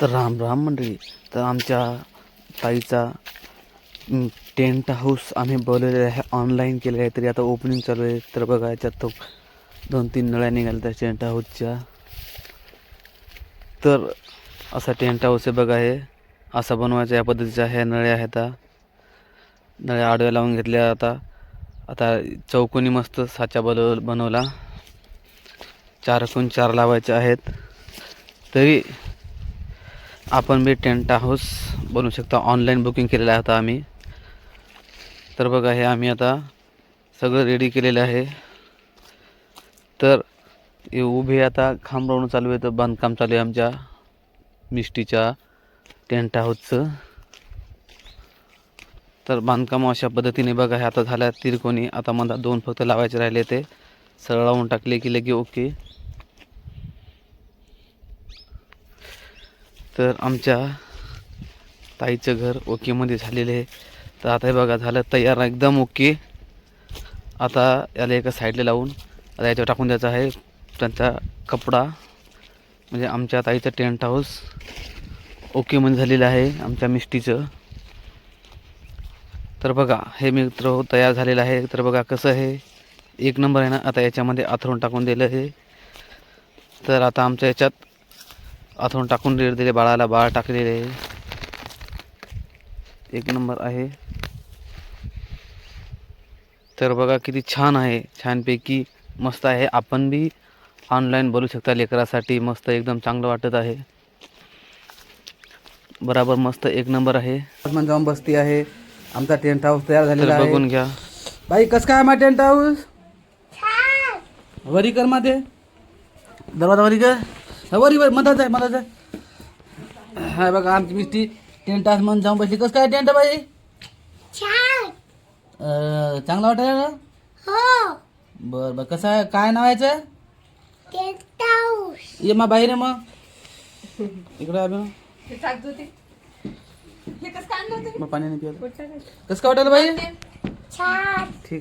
तर राम राम मंडळी. तर आमच्या ताईचा टेंट हाऊस आम्ही बोलवलेला आहे. ऑनलाईन केलेलं आहे. तरी आता ओपनिंग चालू आहे. तर बघा याच्यात तो दोन तीन नळ्या निघाल्या त्या टेंट हाऊसच्या तर असा टेंट हाऊस आहे बघा हे. असा बनवायचा या पद्धतीच्या ह्या नळ्या आहेत नळ्या आडव्या लावून घेतल्या आता. आता चौकोनी मस्त साचा बनव बनवला. चार कोण चार लावायचे आहेत. तरी आपण बी टेंट हाऊस बनवू शकता. ऑनलाईन बुकिंग केलेलं आहे आता आम्ही. तर बघा हे आम्ही आता सगळं रेडी केलेलं आहे. तर हे उभे आता खांब राहून चालू आहे. तर बांधकाम चालू आहे आमच्या. मिष्टीच्या टेंट हाऊसचं तर बांधकाम अशा पद्धतीने बघा हे आता झाल्या तिरकोणी. आता मला दोन फक्त लावायचे राहिले ते. सरळ लावून टाकले की लगे ओके तर आमच्या ताईचं घर ओकेमध्ये झालेलं आहे. तर आता हे बघा झालं तयार एकदम ओके. आता याला एका साईडला लावून आता याच्यावर टाकून द्यायचा आहे. त्यांचा कपडा म्हणजे आमच्या ताईचं टेंट हाऊस ओकेमध्ये झालेलं आहे आमच्या मिष्टीचं तर बघा हे मित्र तयार झालेलं आहे. तर बघा कसं आहे. एक नंबर आहे ना आता याच्यामध्ये आथरून टाकून दिलं आहे. तर आता आमच्या याच्यात आथरून टाकून दिले दिले बाळाला बाळ टाकलेले आहे एक नंबर आहे. तर बघा किती छान आहे छानपैकी मस्त आहे. आपण बी ऑनलाईन बोलू शकता लेकरासाठी. मस्त एकदम चांगलं वाटत आहे. बराबर मस्त एक नंबर आहे. जाऊन बसती आहे. आमचा टेंट हाऊस तयार झालेला आहे. बघून घ्या. बाई कस काय मा टेंट हाऊस वरी कर मध्ये. दरवाजा वरी कर. वरी वरी मधाच आहे मधाच आहे हाय बघा आमची मिस्टी टेंट हाऊस म्हणून जाऊन बसली. कस काय टेंट बाई? अं, चांगला वाटायला ना बर बर. कसं आहे? काय नाव आहे याचं? ये मा बाहेर आहे मग. इकडे आहे मग. मग पाणी नाही कसं काय वाटायला बाई? ठीक आहे.